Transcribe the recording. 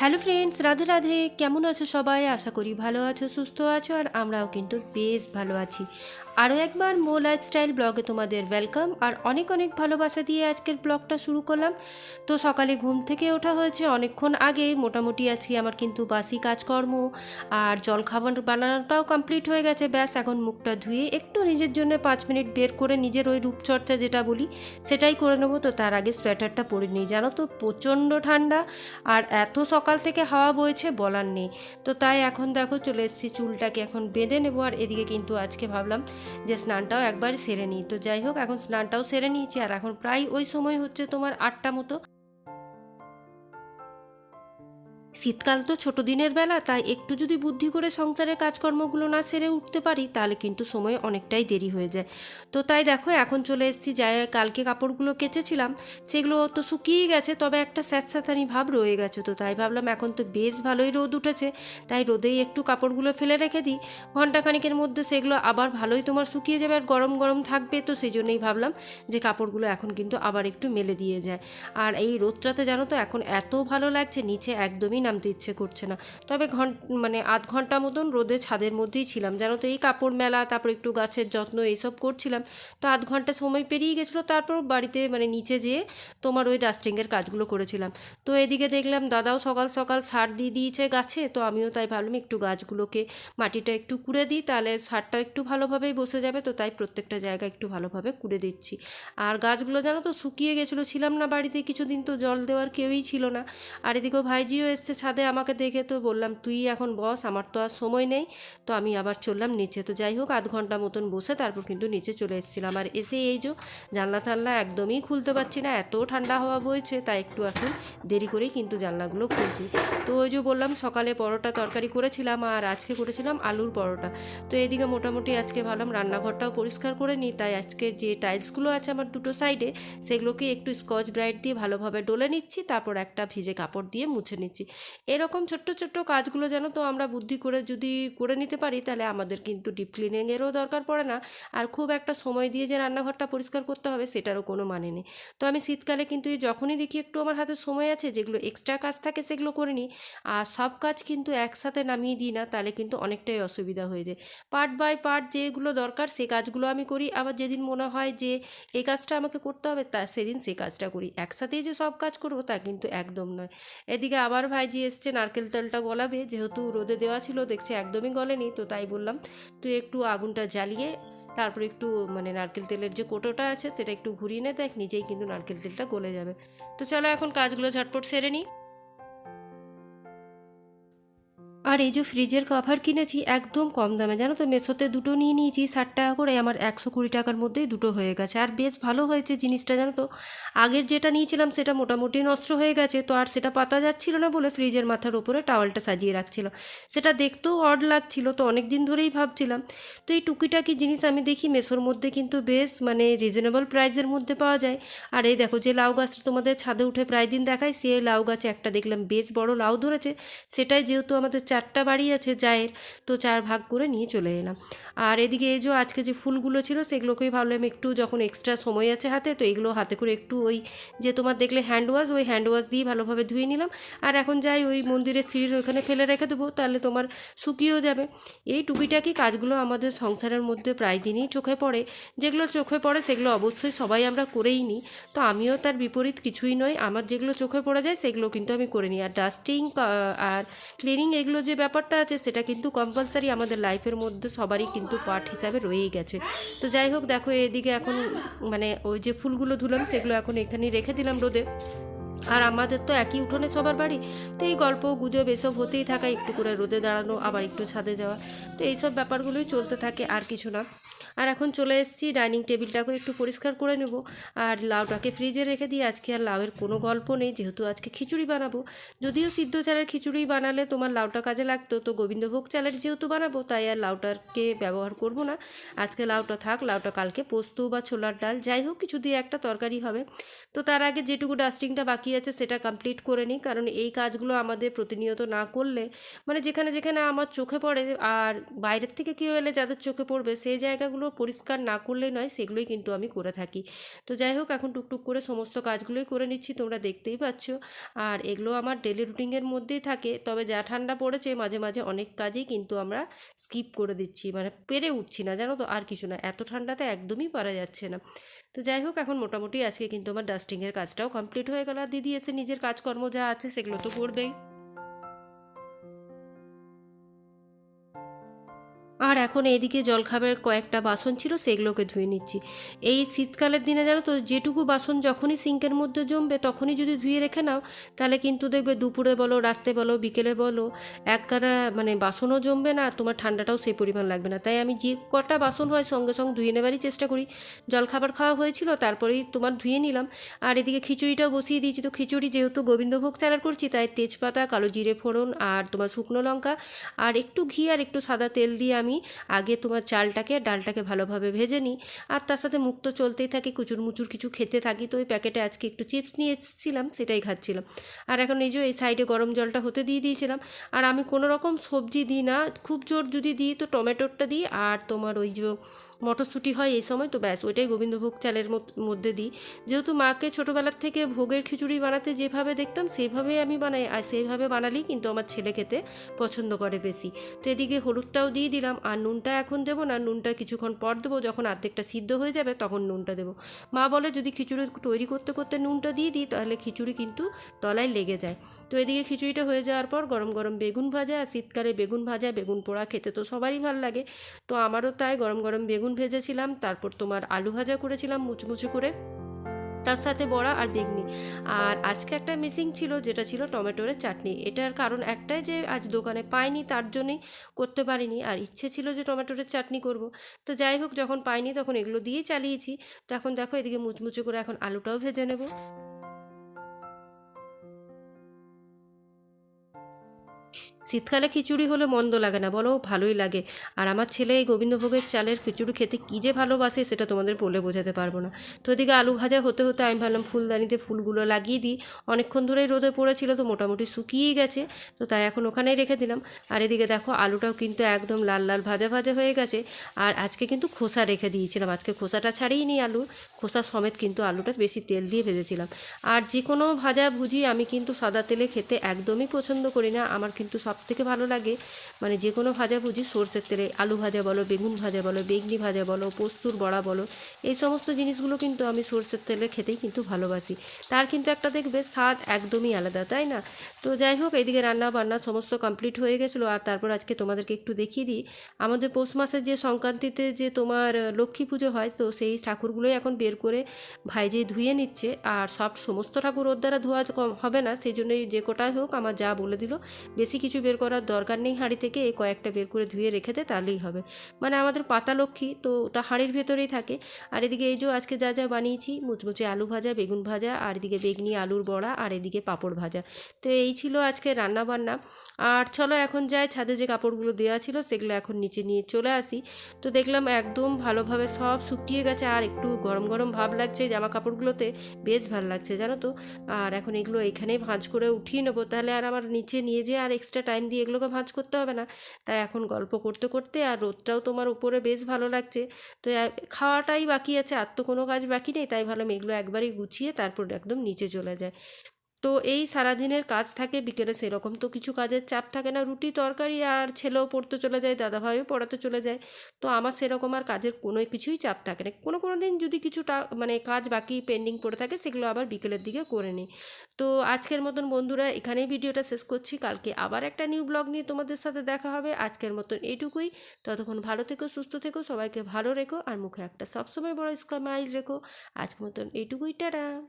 Hello friends Radhe Radhe. কেমন আছো সবাই? আশা করি ভালো আছো, সুস্থ আছো, আর আমরাও কিন্তু বেশ ভালো আছি। আরও একবার মো লাইফস্টাইল ব্লগে তোমাদের ওয়েলকাম আর অনেক অনেক ভালোবাসা দিয়ে আজকের ব্লগটা শুরু করলাম। তো সকালে ঘুম থেকে ওঠা হয়েছে অনেকক্ষণ আগে মোটামুটি আজকে আমার কিন্তু বাসি কাজকর্ম, আর জল খাবার বানানোটাও কমপ্লিট হয়ে গেছে। ব্যাস, এখন মুখটা ধুয়ে একটু নিজের জন্য পাঁচ মিনিট বের করে নিজের ওই রূপচর্চা যেটা বলি, সেটাই করে নেব। তো তার আগে সোয়েটারটা পরে নিই, জানো তো? প্রচণ্ড ঠান্ডা, আর এত সকাল থেকে হাওয়া বইছে বলার নেই। তো তাই এখন দেখো চলে এসেছি, চুলটাকে এখন বেঁধে নেব। আর এদিকে কিন্তু আজকে ভাবলাম যে স্নানটাও একবার সেরে নিই। তো যাই হোক, এখন স্নানটাও সেরে নিয়েছি। আর এখন প্রায় ওই সময় হচ্ছে তোমার আটটা মতো। শীতকাল তো ছোট দিনের বেলা, তাই একটু যদি বুদ্ধি করে সংসারের কাজকর্মগুলো না সেরে উঠতে পারি, তাহলে কিন্তু সময় অনেকটাই দেরি হয়ে যায়। তো তাই দেখো, এখন চলে এসেছি, যাই কালকে কাপড়গুলো কেচেছিলাম, সেগুলো তো শুকিয়ে গেছে, তবে একটা স্যাঁতস্যাঁতানি ভাব রয়ে গেছে তো তাই ভাবলাম এখন তো বেশ ভালোই রোদ উঠেছে, তাই রোদেই একটু কাপড়গুলো ফেলে রেখে দিই। ঘন্টাখানিকের মধ্যে সেগুলো আবার ভালোই তোমার শুকিয়ে যাবে আর গরম গরম থাকবে, তো সেই জন্যই ভাবলাম যে কাপড়গুলো এখন কিন্তু আবার একটু মেলে দিয়ে যায়। আর এই রোদটাতে জানো তো, এখন এত ভালো লাগছে, নিচে একদমই নামতে ইচ্ছে করছে না। তবে ঘন মানে আধ ঘণ্টা মতন রোদে ছাদের মধ্যেই ছিলাম। জানো তো এই কাপড় মেলা, তারপর একটু গাছের যত্ন এইসব করছিলাম। তো আধ ঘণ্টা সময় পেরিয়ে গেছিল, তারপর বাড়িতে মানে নিচে যেয়ে তোমার ওই ডাস্টিংয়ের কাজগুলো করেছিলাম। তো এদিকে দেখলাম দাদাও সকাল সকাল সার দিয়ে দিয়েছে গাছে, তো আমিও তাই ভাবলাম একটু গাছগুলোকে মাটিটা একটু কুড়ে দিই, তাহলে সারটা একটু ভালোভাবেই বসে যাবে, তো তাই প্রত্যেকটা জায়গা একটু ভালোভাবে কুড়ে দিচ্ছি। আর গাছগুলো জানো তো শুকিয়ে গেছিল, ছিলাম না বাড়িতে, কিছুদিন তো জল দেওয়ার কেউই ছিল না। আর এদিকেও ভাইজিও এসছে ছাদে আমাকে দেখে তো বললাম, তুই এখন বস, আমার তো আর সময় নেই। তো আমি আবার চললাম নিচে। তো যাই হোক, আধ ঘণ্টা মতন বসে তারপর কিন্তু নিচে চলে এসেছিলাম। আর এসে এই যে জানলা টানলা একদমই খুলতে পারছি না, এত ঠান্ডা হাওয়া বইছে, তাই একটু এখন দেরি করেই কিন্তু জানলাগুলো খুলছি। তো ওই যে বললাম, সকালে পরোটা তরকারি করেছিলাম আর আজকে করেছিলাম আলুর পরোটা। তো এদিকে মোটামুটি আজকে ভাবলাম, রান্নাঘরটাও পরিষ্কার করে নিই। তাই আজকে যে টাইলসগুলো আছে আমার দুটো সাইডে, সেগুলোকে একটু স্কচ ব্রাইট দিয়ে ভালোভাবে ডলে নিচ্ছি, তারপর একটা ভিজে কাপড় দিয়ে মুছে নিচ্ছি। এরকম ছোট্ট ছোট্ট কাজগুলো যেন তো আমরা বুদ্ধি করে যদি করে নিতে পারি, তাহলে আমাদের কিন্তু ডিপ ক্লিনিংয়েরও দরকার পড়ে না। আর খুব একটা সময় দিয়ে যে রান্নাঘরটা পরিষ্কার করতে হবে, সেটারও কোনো মানে নেই। তো আমি শীতকালে কিন্তু যখনই দেখি একটু আমার হাতে সময় আছে, যেগুলো এক্সট্রা কাজ থাকে সেগুলো করে নিই। আর সব কাজ কিন্তু একসাথে নামিয়ে দিই না, তাহলে কিন্তু অনেকটাই অসুবিধা হয়ে যায়। পার্ট বাই পার্ট যেগুলো দরকার, সে কাজগুলো আমি করি। আবার যেদিন মনে হয় যে এই কাজটা আমাকে করতে হবে, তা সেদিন সেই কাজটা করি। একসাথেই যে সব কাজ করব, তা কিন্তু একদম নয়। এদিকে আবার ভাইজি এসছে, নারকেল তেলটা গলাবে। যেহেতু রোদে দেওয়া ছিল, দেখছে একদমই গলেনি, তো তাই বললাম, তুই একটু আগুনটা জ্বালিয়ে, তারপর একটু মানে নারকেল তেলের যে কোটোটা আছে, সেটা একটু ঘুরিয়ে নে, দেখ, নিজেই কিন্তু নারকেল তেলটা গলে যাবে। তো চলো এখন কাজগুলো ঝটপট সেরে নিই। আর এই যে ফ্রিজের কভার কিনেছি, একদম কম দামে। জানো তো, মেসোতে দুটো নিয়ে নিয়েছি, ষাট টাকা করে, আমার একশো কুড়ি টাকার মধ্যেই দুটো হয়ে গেছে। আর বেশ ভালো হয়েছে জিনিসটা, জানো তো। আগের যেটা নিয়েছিলাম, সেটা মোটামুটি নষ্ট হয়ে গেছে, তো আর সেটা পাতা যাচ্ছিল না বলে ফ্রিজের মাথার উপরে টাওয়ালটা সাজিয়ে রাখছিলাম সেটা দেখতেও অড লাগছিল, তো অনেক দিন ধরেই ভাবছিলাম। তো এই টুকিটাকি জিনিস আমি দেখি মেসোর মধ্যে কিন্তু বেশ মানে রিজনেবল প্রাইসের মধ্যে পাওয়া যায়। আর এই দেখো, যে লাউ গাছটা তোমাদের ছাদে উঠে প্রায় দিন দেখায় সে লাউ গাছে একটা দেখলাম, বেশ বড় লাউ ধরেছে। সেটাই যেহেতু আমাদের চারটা বাড়ি আছে জায়ের, তো চার ভাগ করে নিয়ে চলে এলাম। আর এদিকে এই যে আজকে যে ফুলগুলো ছিল, সেগুলোকেই ভাবলাম একটু যখন এক্সট্রা সময় আছে হাতে, তো এগুলো হাতে করে একটু ওই যে তোমার দেখলে হ্যান্ড ওয়াশ ওই হ্যান্ড ওয়াশ দিয়ে ভালোভাবে ধুয়ে নিলাম। আর এখন যাই ওই মন্দিরের সিঁড়ির ওইখানে ফেলে রেখে দেবো, তাহলে তোমার শুকিয়েও যাবে। এই টুকিটাকি কাজগুলো আমাদের সংসারের মধ্যে প্রায় দিনই চোখে পড়ে। যেগুলো চোখে পড়ে, সেগুলো অবশ্যই সবাই আমরা করেই নিই। তো আমিও তার বিপরীত কিছুই নয় আমার যেগুলো চোখে পড়ে যায়, সেগুলো কিন্তু আমি করে নিই। আর ডাস্টিং আর ক্লিনিং এগুলো যে ব্যাপারটা আছে, সেটা কিন্তু কম্পালসারি আমাদের লাইফের মধ্যে সবারই কিন্তু পার্ট হিসাবে রয়েই গেছে। তো যাই হোক, দেখো, এদিকে এখন মানে ওই যে ফুলগুলো ধুলাম, সেগুলো এখন এখানেই রেখে দিলাম রোদে। আর আমাদের তো একই উঠোনে সবার বাড়ি। তো এই গল্প, গুজব, এসব হতেই থাকা, একটু করে রোদে দাঁড়ানো, আবার একটু ছাদে যাওয়া। তো এইসব ব্যাপারগুলোই চলতে থাকে, আর কিছু না। আর এখন চলে এসেছি ডাইনিং টেবিলটাকে একটু পরিষ্কার করে নেব। আর লাউটাকে ফ্রিজে রেখে দিয়ে আজকে আর লাউয়ের কোনো গল্প নেই, যেহেতু আজকে খিচুড়ি বানাবো। যদিও সিদ্ধ চালের খিচুড়ি বানালে তোমার লাউটা কাজে লাগতো, তো গোবিন্দভোগ চালের যেহেতু বানাবো, তাই আর লাউটাকে ব্যবহার করব না। আজকে লাউটা থাক, লাউটা কালকে পোস্ত বা ছোলার ডাল, যাই হোক, কিছু দিয়ে একটা তরকারি হবে। তো তার আগে যেটুকু ডাস্টিংটা বাকি আছে সেটা কমপ্লিট করে নিই, কারণ এই কাজগুলো আমাদের প্রতিনিয়ত না করলে মানে যেখানে যেখানে আমার চোখে পড়ে, আর বাইরের থেকে কেউ এলে যাদের চোখে পড়বে, সেই জায়গাগুলো পরিষ্কার না করলে নয়, সেগুলোই কিন্তু আমি করে থাকি। তো যাই হোক, এখন টুকটুক করে সমস্ত কাজগুলোই করে নিচ্ছি, তোমরা দেখতেই পাচ্ছ। আর এগুলো আমার ডেলি রুটিনের মধ্যেই থাকে, তবে যা ঠান্ডা পড়েছে মাঝে মাঝে অনেক কাজই কিন্তু আমরা স্কিপ করে দিচ্ছি মানে পেরে উঠছি না, জানো তো? আর কিছু না, এত ঠান্ডাতে একদমই পারা যাচ্ছে না। তো যাই হোক, এখন মোটামুটি আজকে কিন্তু আমার ডাস্টিংয়ের কাজটাও কমপ্লিট হয়ে গেল। আর দিদি এসে নিজের কাজকর্ম যা আছে সেগুলো তো করবেই। আর এখন এইদিকে জলখাবারের কয়েকটা বাসন ছিল, সেগুলোকে ধুয়ে নিচ্ছি। এই শীতকালের দিনে জানো তো, যেটুকু বাসন যখনই সিঙ্কের মধ্যে জমবে, তখনই যদি ধুয়ে রেখে নাও, তাহলে কিন্তু দেখবে দুপুরে বলো, রাত্রে বলো, বিকেলে বলো, এক গাদা মানে বাসনও জমবে না, আর তোমার ঠান্ডাটাও সেই পরিমাণ লাগবে না। তাই আমি যে কটা বাসন হয় সঙ্গে সঙ্গে ধুয়ে নেবারই চেষ্টা করি। জলখাবার খাওয়া হয়েছিল, তারপরেই তোমার ধুয়ে নিলাম। আর এদিকে খিচুড়িটাও বসিয়ে দিয়েছি তো, খিচুড়ি যেহেতু গোবিন্দভোগ চালার করছি, তাই তেজপাতা, কালো জিরে ফোড়ন, আর তোমার শুকনো লঙ্কা, আর একটু ঘি আর একটু সাদা তেল দিয়ে আমি, আগে তোমার চালটাকে ডালটাকে ভালোভাবে ভেজে নিই। আর তার সাথে মুখ তো চলতেই থাকে কুচুর মুচুর কিছু খেতে থাকি, তো ওই প্যাকেটে আজকে একটু চিপস নিয়ে এসেছিলাম, সেটাই খাচ্ছিলাম। আর এখন এই যে এই সাইডে গরম জলটা হতে দিয়ে দিয়েছিলাম, আর আমি কোনো রকম সবজি দিই না, খুব জোর যদি দিই তো টমেটোরটা দিই, আর তোমার ওই যে মটরশুঁটি হয় এই সময়, তো ব্যাস, ওইটাই গোবিন্দভোগ চালের মধ্যে দিই। যেহেতু মাকে ছোটোবেলার থেকে ভোগের খিচুড়ি বানাতে যেভাবে দেখতাম সেইভাবেই আমি বানাই, আর সেইভাবে বানালেই কিন্তু আমার ছেলে খেতে পছন্দ করে বেশি। তো এদিকে হলুদটাও দিয়ে দিলাম আর নুনটা এখন দেবো না, নুনটা কিছুক্ষণ পর দেবো, যখন অর্ধেকটা সিদ্ধ হয়ে যাবে তখন নুনটা দেবো। মা বলে, যদি খিচুড়ি তৈরি করতে করতে নুনটা দিয়ে দিই, তাহলে খিচুড়ি কিন্তু তলায় লেগে যায়। তো এদিকে খিচুড়িটা হয়ে যাওয়ার পর গরম গরম বেগুন ভাজা, আর শীতকালে বেগুন ভাজা, বেগুন পোড়া খেতে তো সবারই ভালো লাগে। তো আমারও তাই গরম গরম বেগুন ভেজেছিলাম, তারপর তোমার আলু ভাজা করেছিলাম মুচমুচু করে। তার সাথে বড়া আর বেগনি। আর আজকে একটা মিসিং ছিল, যেটা ছিল টমেটোর চাটনি। এটার কারণ একটাই যে আজ দোকানে পাইনি, তার জন্যই করতে পারিনি। আর ইচ্ছে ছিল যে টমেটোর চাটনি করব। তো যাই হোক, যখন পাইনি তখন এগুলো দিয়েই চালিয়েছি। তো এখন দেখো, এদিকে মুচমুচে করে এখন আলুটাও ভেজে নেব। শীতকালে খিচুড়ি হলে মন্দ লাগে না, বলো, ভালোই লাগে। আর আমার ছেলে এই গোবিন্দভোগের চালের খিচুড়ি খেতে কী যে ভালোবাসে সেটা তোমাদের বলে বোঝাতে পারব না। তো এদিকে আলু ভাজা হতে হতে আমি ভাবলাম ফুলদানিতে ফুলগুলো লাগিয়ে দিই। অনেকক্ষণ ধরেই রোদে পড়েছিল, তো মোটামুটি শুকিয়েই গেছে, তো তাই এখন ওখানেই রেখে দিলাম। আর এদিকে দেখো, আলুটাও কিন্তু একদম লাল লাল ভাজা ভাজা হয়ে গেছে। আর আজকে কিন্তু খোসা রেখে দিয়েছিলাম। আজকে খোসাটা ছাড়িয়ে নিই আলু খোসা সমেত কিন্তু আলুটা বেশি তেল দিয়ে ভেজেছিলাম। আর যে কোনো ভাজা ভুজি আমি কিন্তু সাদা তেলে খেতে একদমই পছন্দ করি না। আমার কিন্তু সব থেকে ভালো লাগে মানে যে কোনো ভাজা ভুজি, সর্ষের তেলে আলু ভাজা বলো, বেগুন ভাজা বলো, বেগনি ভাজা বলো, পোস্তুর বড়া বলো, এই সমস্ত জিনিসগুলো কিন্তু আমি সর্ষের তেলে খেতেই কিন্তু ভালোবাসি। তার কিন্তু একটা দেখবে স্বাদ একদমই আলাদা, তাই না? তো যাই হোক এইদিকে রান্না বান্না সমস্ত কমপ্লিট হয়ে গেছিল। আর তারপর আজকে তোমাদেরকে একটু দেখিয়ে দিই। আমাদের পৌষ মাসের যে সংক্রান্তিতে যে তোমার লক্ষ্মী পুজো হয়, তো সেই ঠাকুরগুলোই এখন বের করে ভাইজে ধুয়ে নিচ্ছে আর সব সমস্ত ঠাকুর ওর দ্বারা ধোয়া কম হবে না সেই জন্যই যে কোটাই হোক আমার যা বলে দিল। বেশি কিছু বের করার দরকার নেই হাঁড়ি থেকে, এই কয়েকটা বের করে ধুয়ে রেখে দে, তাহলেই হবে। মানে আমাদের পাতা লক্ষ্মী, তো ওটা হাঁড়ির ভেতরেই থাকে। আর এদিকে এই যে আজকে যা যা বানিয়েছি, মুচমুচে আলু ভাজা, বেগুন ভাজা, আর এদিকে বেগনি, আলুর বড়া, আর এদিকে পাঁপড় ভাজা। তো এই ছিল আজকে রান্না বান্না আর চলো এখন যাই, ছাদে যে কাপড়গুলো দেওয়া ছিল, সেগুলো এখন নিচে নিয়ে চলে আসি। তো দেখলাম একদম ভালোভাবে সব শুকিয়ে গেছে, আর একটু গরম গরম ভাব লাগছে জামা কাপড়গুলোতে বেশ ভালো লাগছে, জানো তো? আর এখন এগুলো এখানেই ভাঁজ করে উঠিয়ে নেব। তাহলে আর আমার নিচে নিয়ে যেয়ে আর এক্সট্রা টাইম দিয়ে এগুলোকে ভাঁজ করতে হবে না। তাই এখন গল্প করতে করতে আর রোদটাও তোমার উপরে বেশ ভালো লাগছে। তো খাওয়াটাই বাকি আছে, আর তো কোনো কাজ বাকি নেই। তাই ভাবলাম এগুলো একবারই গুছিয়ে তারপর একদম নিচে চলে যায় তো এই সারাদিনের কাজ থাকে বিকেলে সেরকম। তো কিছু কাজের চাপ থাকে না, রুটি, তরকারি আর ছেলেও পড়তে চলে যায়, দাদাভাইও পড়াতে চলে যায়। তো আমার সেরকম আর কাজের কোনো কিছুই চাপ থাকে না। কোনো কোনো দিন যদি কিছু টা- মানে কাজ বাকি পেন্ডিং পড়ে থাকে, সেগুলো আবার বিকেলের দিকে করে নিই। তো আজকের মতন বন্ধুরা, এখানেই ভিডিওটা শেষ করছি। কালকে আবার একটা নিউ ব্লগ নিয়ে তোমাদের সাথে দেখা হবে। আজকের মতন এইটুকুই। ততক্ষণ ভালো থেকো, সুস্থ থেকো, সবাইকে ভালো রেখো আর মুখে একটা সবসময় বড় স্মাইল রেখো। আজকের মতন এইটুকুই, টাটা।